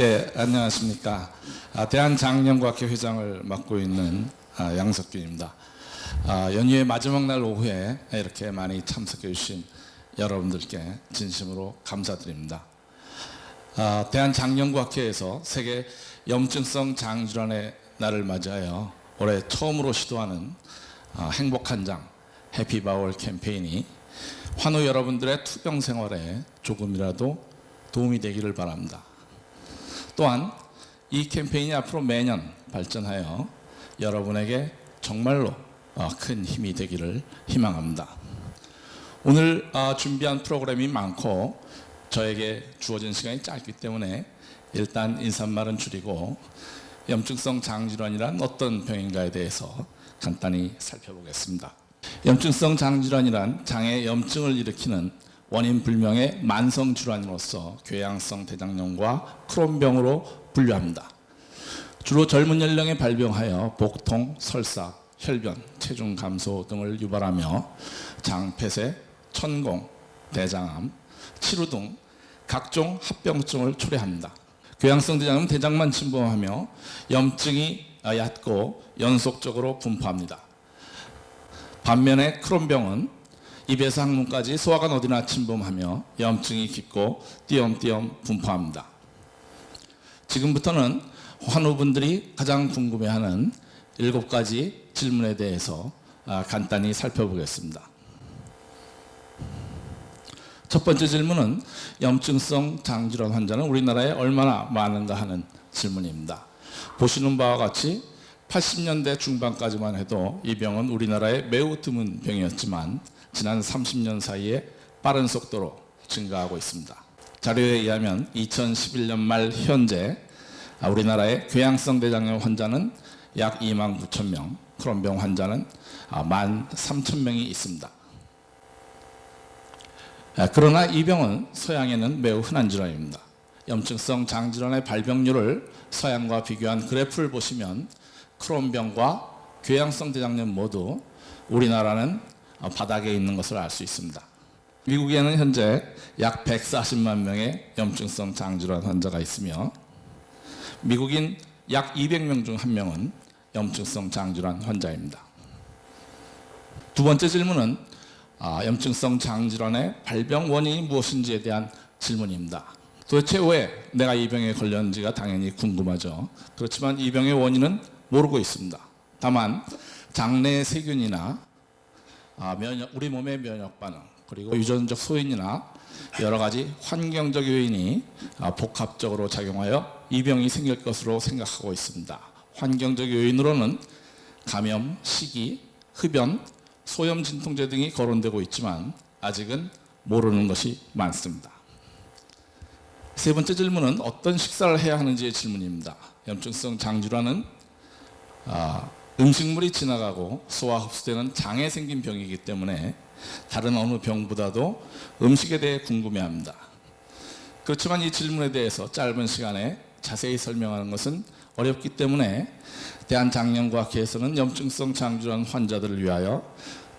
예, 안녕하십니까. 아, 대한장년과학회 회장을 맡고 있는 아, 양석균입니다. 아, 연휴의 마지막 날 오후에 이렇게 많이 참석해 주신 여러분들께 진심으로 감사드립니다. 아, 대한장년과학회에서 세계 염증성 장질환의 날을 맞이하여 올해 처음으로 시도하는 아, 행복한 장 해피바월 캠페인이 환우 여러분들의 투병 생활에 조금이라도 도움이 되기를 바랍니다. 또한 이 캠페인이 앞으로 매년 발전하여 여러분에게 정말로 어, 큰 힘이 되기를 희망합니다. 오늘 어, 준비한 프로그램이 많고 저에게 주어진 시간이 짧기 때문에 일단 인사말은 줄이고 염증성 장질환이란 어떤 병인가에 대해서 간단히 살펴보겠습니다. 염증성 장질환이란 장의 염증을 일으키는 원인 불명의 만성 질환으로서 궤양성 대장염과 크론병으로 분류합니다. 주로 젊은 연령에 발병하여 복통, 설사, 혈변, 체중 감소 등을 유발하며 장 폐쇄, 천공, 대장암, 치루 등 각종 합병증을 초래합니다. 궤양성 대장암은 대장만 침범하며 염증이 얕고 연속적으로 분포합니다. 반면에 크론병은 입에서 항문까지 소화관 어디나 침범하며 염증이 깊고 띄엄띄엄 분포합니다. 지금부터는 환우분들이 가장 궁금해하는 일곱 가지 질문에 대해서 아, 간단히 살펴보겠습니다. 첫 번째 질문은 염증성 장질환 환자는 우리나라에 얼마나 많은가 하는 질문입니다. 보시는 바와 같이 80년대 중반까지만 해도 이 병은 우리나라에 매우 드문 병이었지만 지난 30년 사이에 빠른 속도로 증가하고 있습니다. 자료에 의하면 2011년 말 현재 우리나라의 궤양성 대장염 환자는 약 2만 9천 명, 크론병 환자는 1만 3천 명이 있습니다. 아, 그러나 이 병은 서양에는 매우 흔한 질환입니다. 염증성 장질환의 발병률을 서양과 비교한 그래프를 보시면 크론병과 궤양성 대장염 모두 우리나라는 바닥에 있는 것을 알 수 있습니다. 미국에는 현재 약 140만 명의 염증성 장질환 환자가 있으며 미국인 약 200명 중 한 명은 염증성 장질환 환자입니다. 두 번째 질문은 아, 염증성 장질환의 발병 원인이 무엇인지에 대한 질문입니다. 도대체 왜 내가 이 병에 걸렸는지가 당연히 궁금하죠. 그렇지만 이 병의 원인은 모르고 있습니다. 다만 장내 세균이나 아, 면역, 우리 몸의 면역 반응 그리고 유전적 소인이나 여러 가지 환경적 요인이 아, 복합적으로 작용하여 이 병이 생길 것으로 생각하고 있습니다. 환경적 요인으로는 감염, 식이, 흡연, 소염 진통제 등이 거론되고 있지만 아직은 모르는 것이 많습니다. 세 번째 질문은 어떤 식사를 해야 하는지의 질문입니다. 염증성 장질환은 아, 음식물이 지나가고 소화 흡수되는 장에 생긴 병이기 때문에 다른 어느 병보다도 음식에 대해 궁금해합니다. 그렇지만 이 질문에 대해서 짧은 시간에 자세히 설명하는 것은 어렵기 때문에 대한장년과학회에서는 염증성 장질환 환자들을 위하여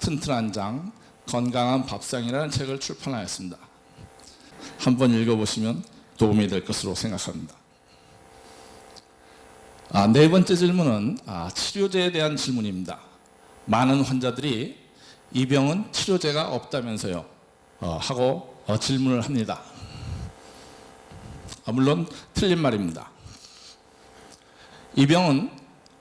튼튼한 장, 건강한 밥상이라는 책을 출판하였습니다. 한번 읽어보시면 도움이 될 것으로 생각합니다. 아, 네 번째 질문은 아, 치료제에 대한 질문입니다. 많은 환자들이 이 병은 치료제가 없다면서요 어, 하고 어, 질문을 합니다. 아, 물론 틀린 말입니다. 이 병은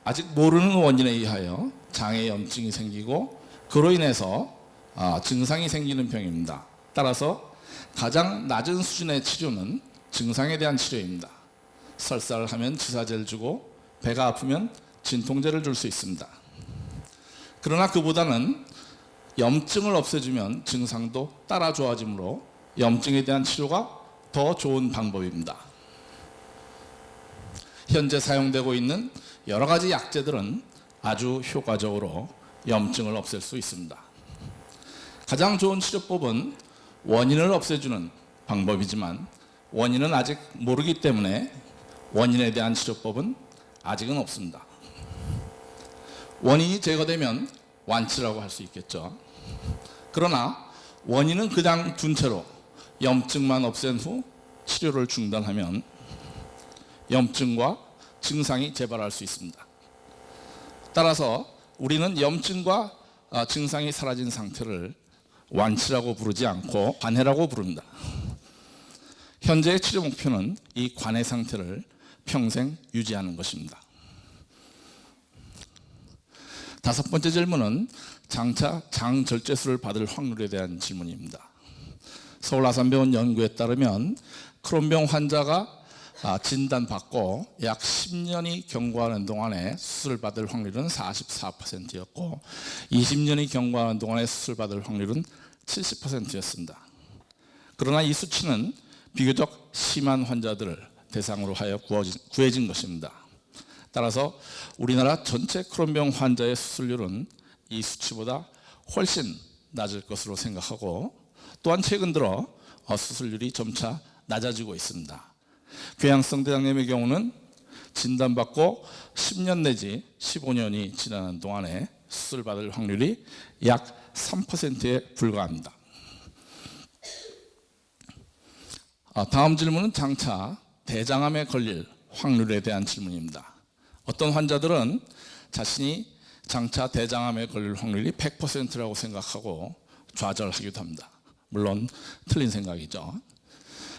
아직 모르는 원인에 의하여 장에 염증이 생기고 그로 인해서 아, 증상이 생기는 병입니다. 따라서 가장 낮은 수준의 치료는 증상에 대한 치료입니다. 설사를 하면 지사제를 주고 배가 아프면 진통제를 줄 수 있습니다. 그러나 그보다는 염증을 없애주면 증상도 따라 좋아지므로 염증에 대한 치료가 더 좋은 방법입니다. 현재 사용되고 있는 여러 가지 약제들은 아주 효과적으로 염증을 없앨 수 있습니다. 가장 좋은 치료법은 원인을 없애주는 방법이지만 원인은 아직 모르기 때문에 원인에 대한 치료법은 아직은 없습니다. 원인이 제거되면 완치라고 할 수 있겠죠. 그러나 원인은 그냥 둔 채로 염증만 없앤 후 치료를 중단하면 염증과 증상이 재발할 수 있습니다. 따라서 우리는 염증과 아, 증상이 사라진 상태를 완치라고 부르지 않고 관해라고 부릅니다. 현재의 치료 목표는 이 관해 상태를 평생 유지하는 것입니다. 다섯 번째 질문은 장차 장절제술을 받을 확률에 대한 질문입니다. 서울 아산병원 연구에 따르면 크론병 환자가 아, 진단받고 약 10년이 경과하는 동안에 수술을 받을 확률은 44%였고 20년이 경과하는 동안에 수술을 받을 확률은 70%였습니다. 그러나 이 수치는 비교적 심한 환자들을 대상으로 하여 구해진 것입니다. 따라서 우리나라 전체 크론병 환자의 수술률은 이 수치보다 훨씬 낮을 것으로 생각하고 또한 최근 들어 어, 수술률이 점차 낮아지고 있습니다. 궤양성 대장염의 경우는 진단받고 10년 내지 15년이 지나는 동안에 수술받을 확률이 약 3%에 불과합니다. 아, 다음 질문은 장차 대장암에 걸릴 확률에 대한 질문입니다. 어떤 환자들은 자신이 장차 대장암에 걸릴 확률이 100%라고 생각하고 좌절하기도 합니다. 물론 틀린 생각이죠.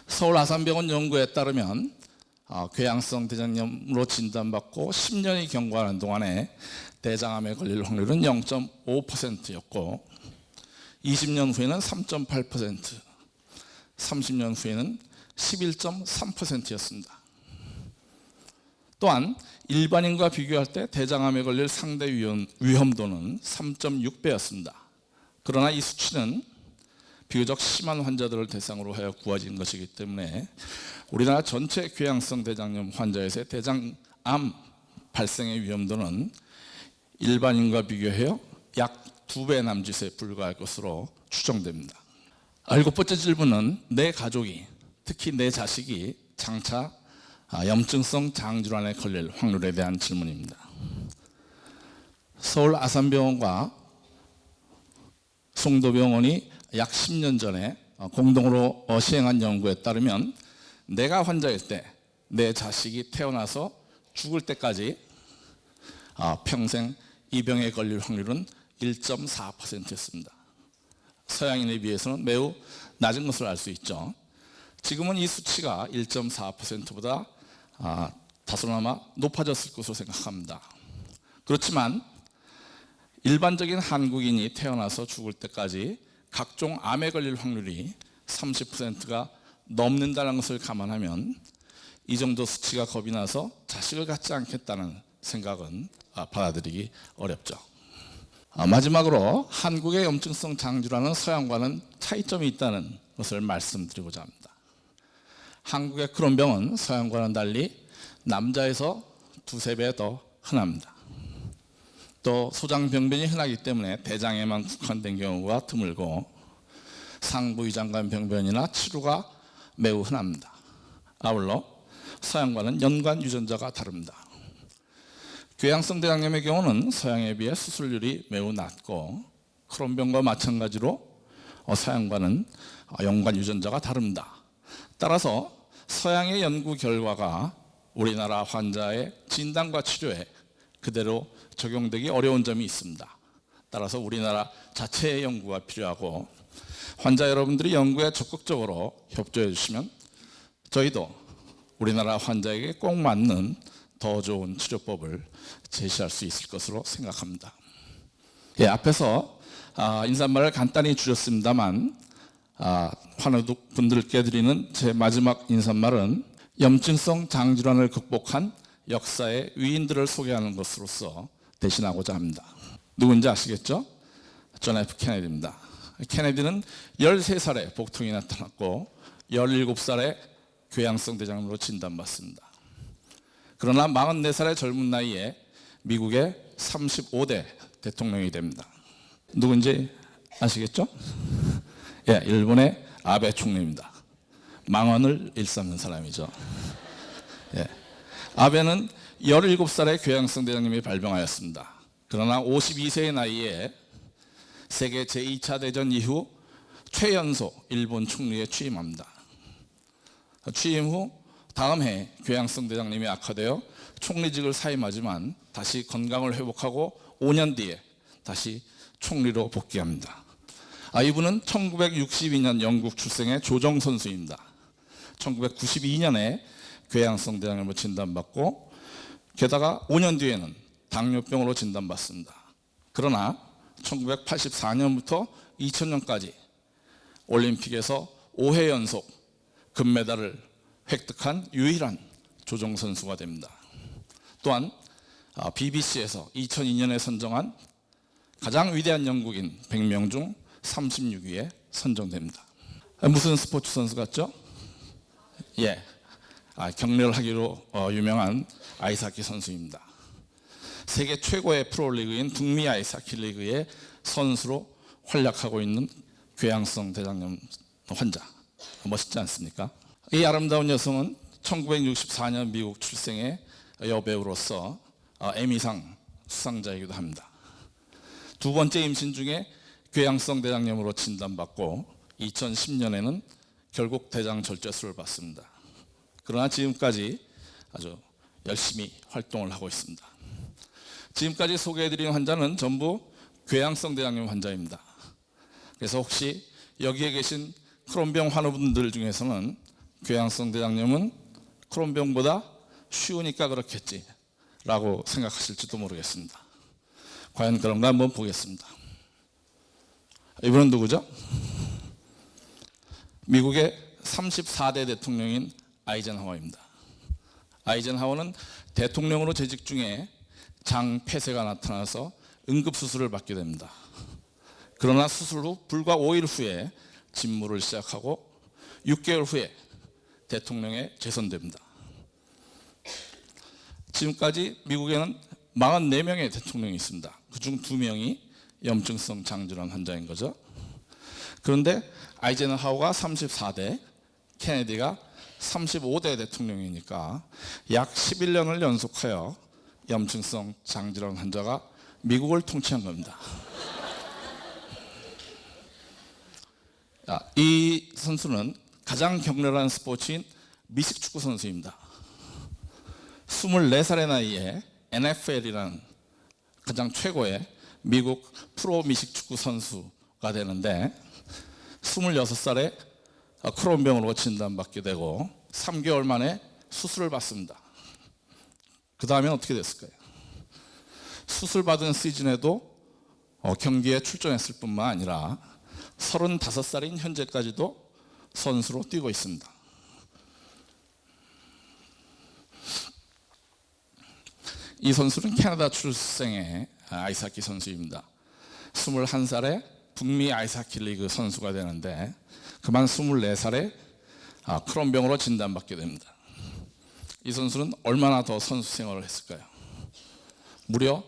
서울 아산병원 연구에 따르면 아, 궤양성 대장염으로 진단받고 10년이 경과하는 동안에 대장암에 걸릴 확률은 0.5%였고 20년 후에는 3.8%, 30년 후에는 11.3%였습니다. 또한 일반인과 비교할 때 대장암에 걸릴 상대 위험, 위험 도는 3.6배였습니다. 그러나 이 수치는 비교적 심한 환자들을 대상으로 하여 구해진 것이기 때문에 우리나라 전체 궤양성 대장염 환자에서의 대장암 발생의 위험도는 일반인과 비교하여 약두배 남짓에 불과할 것으로 추정됩니다. 일곱 번째 질문은 내 가족이 특히 내 자식이 장차 아, 염증성 장질환에 걸릴 확률에 대한 질문입니다. 서울 아산병원과 송도병원이 약 10년 전에 어, 공동으로 어, 시행한 연구에 따르면 내가 환자일 때 내 자식이 태어나서 죽을 때까지 아, 평생 이 병에 걸릴 확률은 1.4%였습니다. 서양인에 비해서는 매우 낮은 것을 알 수 있죠. 지금은 이 수치가 1.4%보다 아, 다소나마 높아졌을 것으로 생각합니다. 그렇지만 일반적인 한국인이 태어나서 죽을 때까지 각종 암에 걸릴 확률이 30%가 넘는다는 것을 감안하면 이 정도 수치가 겁이 나서 자식을 갖지 않겠다는 생각은 아, 받아들이기 어렵죠. 아, 마지막으로 한국의 염증성 장질환은 서양과는 차이점이 있다는 것을 말씀드리고자 합니다. 한국의 크론병은 서양과는 달리 남자에서 두세 배 더 흔합니다. 또 소장병변이 흔하기 때문에 대장에만 국한된 경우가 드물고 상부위장관 병변이나 치료가 매우 흔합니다. 아울러 서양과는 연관 유전자가 다릅니다. 궤양성 대장염의 경우는 서양에 비해 수술률이 매우 낮고 크론병과 마찬가지로 어, 서양과는 어, 연관 유전자가 다릅니다. 따라서 서양의 연구 결과가 우리나라 환자의 진단과 치료에 그대로 적용되기 어려운 점이 있습니다. 따라서 우리나라 자체의 연구가 필요하고 환자 여러분들이 연구에 적극적으로 협조해 주시면 저희도 우리나라 환자에게 꼭 맞는 더 좋은 치료법을 제시할 수 있을 것으로 생각합니다. 예, 앞에서 아, 인사말을 간단히 주셨습니다만 아, 환우분들께 드리는 제 마지막 인사말은 염증성 장질환을 극복한 역사의 위인들을 소개하는 것으로서 대신하고자 합니다. 누군지 아시겠죠? 존 F 케네디입니다. 케네디는 13살에 복통이 나타났고 17살에 궤양성 대장염으로 진단받습니다. 그러나 44살의 젊은 나이에 미국의 35대 대통령이 됩니다. 누군지 아시겠죠? 예, 일본의 아베 총리입니다. 망언을 일삼는 사람이죠. 예. 아베는 17살에 궤양성 대장염이 발병하였습니다. 그러나 52세의 나이에 세계 제2차 대전 이후 최연소 일본 총리에 취임합니다. 취임 후 다음 해 교양성 대장님이 악화되어 총리직을 사임하지만 다시 건강을 회복하고 5년 뒤에 다시 총리로 복귀합니다. 아, 이분은 1962년 영국 출생의 조정 선수입니다. 1992년에 궤양성 대장염으로 진단받고 게다가 5년 뒤에는 당뇨병으로 진단받습니다. 그러나 1984년부터 2000년까지 올림픽에서 5회 연속 금메달을 획득한 유일한 조정 선수가 됩니다. 또한 BBC에서 2002년에 선정한 가장 위대한 영국인 100명 중 36위에 선정됩니다. 아, 무슨 스포츠 선수 같죠? 예, 아, 격렬하기로 어, 유명한 아이스하키 선수입니다. 세계 최고의 프로리그인 북미 아이스하키 리그의 선수로 활약하고 있는 궤양성 대장염 환자 멋있지 않습니까? 이 아름다운 여성은 1964년 미국 출생의 여배우로서 어, 에미상 수상자이기도 합니다. 두 번째 임신 중에 궤양성 대장염으로 진단받고 2010년에는 결국 대장 절제술을 받습니다. 그러나 지금까지 아주 열심히 활동을 하고 있습니다. 지금까지 소개해드린 환자는 전부 궤양성 대장염 환자입니다. 그래서 혹시 여기에 계신 크론병 환우분들 중에서는 궤양성 대장염은 크론병보다 쉬우니까 그렇겠지 라고 생각하실지도 모르겠습니다. 과연 그런가 한번 보겠습니다. 이분은 누구죠? 미국의 34대 대통령인 아이젠하워입니다. 아이젠하워는 대통령으로 재직 중에 장 폐쇄가 나타나서 응급수술을 받게 됩니다. 그러나 수술 후 불과 5일 후에 직무를 시작하고 6개월 후에 대통령에 재선됩니다. 지금까지 미국에는 44명의 대통령이 있습니다. 그중 2명이 염증성 장질환 환자인 거죠. 그런데 아이젠하워가 34대, 케네디가 35대 대통령이니까 약 11년을 연속하여 염증성 장질환 환자가 미국을 통치한 겁니다. 아, 이 선수는 가장 격렬한 스포츠인 미식축구 선수입니다. 24살의 나이에 NFL이라는 가장 최고의 미국 프로 미식 축구 선수가 되는데 26살에 크론병으로 진단받게 되고 3개월 만에 수술을 받습니다. 그 다음엔 어떻게 됐을까요? 수술 받은 시즌에도 어, 경기에 출전했을 뿐만 아니라 35살인 현재까지도 선수로 뛰고 있습니다. 이 선수는 캐나다 출생의 아이스하키 선수입니다. 21살에 북미 아이스하키 리그 선수가 되는데 그만 24살에 아, 크론병으로 진단받게 됩니다. 이 선수는 얼마나 더 선수 생활을 했을까요? 무려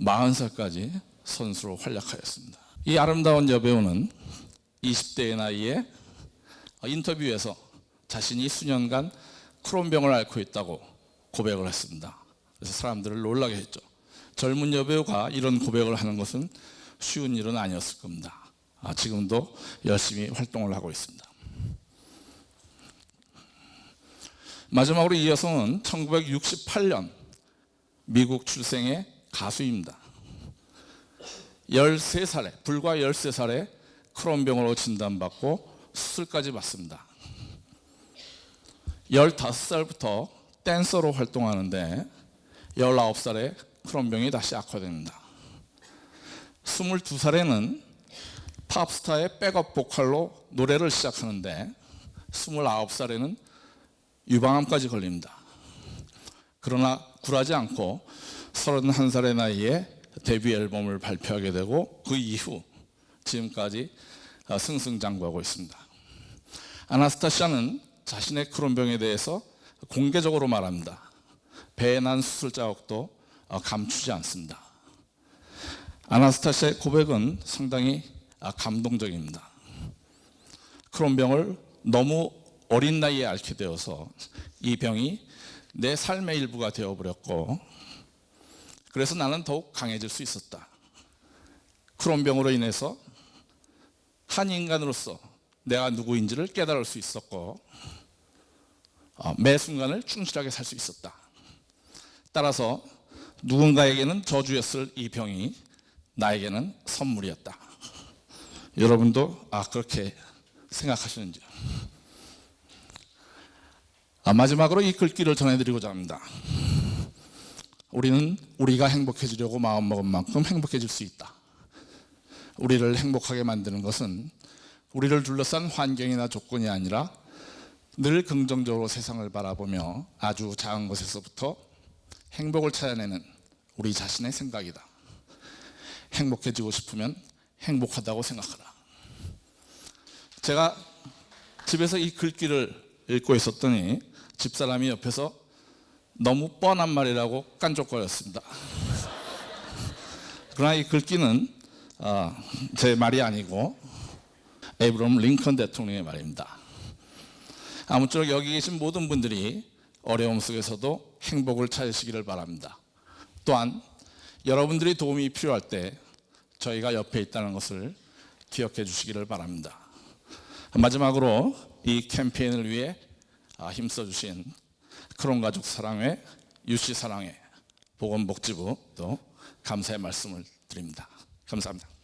40살까지 선수로 활약하였습니다. 이 아름다운 여배우는 20대의 나이에 인터뷰에서 자신이 수년간 크론병을 앓고 있다고 고백을 했습니다. 그래서 사람들을 놀라게 했죠. 젊은 여배우가 이런 고백을 하는 것은 쉬운 일은 아니었을 겁니다. 아, 지금도 열심히 활동을 하고 있습니다. 마지막으로 이 여성은 1968년 미국 출생의 가수입니다. 13살에, 불과 13살에 크론병으로 진단받고 수술까지 받습니다. 15살부터 댄서로 활동하는데 19살에 크론병이 다시 악화됩니다. 22살에는 팝스타의 백업 보컬로 노래를 시작하는데 29살에는 유방암까지 걸립니다. 그러나 굴하지 않고 31살의 나이에 데뷔 앨범을 발표하게 되고 그 이후 지금까지 승승장구하고 있습니다. 아나스타시아는 자신의 크론병에 대해서 공개적으로 말합니다. 배에 난 수술 자국도 감추지 않습니다. 아나스타시아의 고백은 상당히 감동적입니다. 크론 병을 너무 어린 나이에 앓게 되어서 이 병이 내 삶의 일부가 되어버렸고 그래서 나는 더욱 강해질 수 있었다. 크론 병으로 인해서 한 인간으로서 내가 누구인지를 깨달을 수 있었고 어, 매 순간을 충실하게 살 수 있었다. 따라서 누군가에게는 저주였을 이 병이 나에게는 선물이었다. 여러분도 아 그렇게 생각하시는지요? 아, 마지막으로 이 글귀를 전해드리고자 합니다. 우리는 우리가 행복해지려고 마음먹은 만큼 행복해질 수 있다. 우리를 행복하게 만드는 것은 우리를 둘러싼 환경이나 조건이 아니라 늘 긍정적으로 세상을 바라보며 아주 작은 것에서부터 행복을 찾아내는 우리 자신의 생각이다. 행복해지고 싶으면 행복하다고 생각하라. 제가 집에서 이 글귀를 읽고 있었더니 집사람이 옆에서 너무 뻔한 말이라고 깐족거렸습니다. 그러나 이 글귀는 어, 제 말이 아니고 에이브럼 링컨 대통령의 말입니다. 아무쪼록 여기 계신 모든 분들이 어려움 속에서도 행복을 찾으시기를 바랍니다. 또한 여러분들이 도움이 필요할 때 저희가 옆에 있다는 것을 기억해 주시기를 바랍니다. 마지막으로 이 캠페인을 위해 아, 힘써 주신 크론 가족 사랑회, 유씨 사랑회, 보건복지부 또 감사의 말씀을 드립니다. 감사합니다.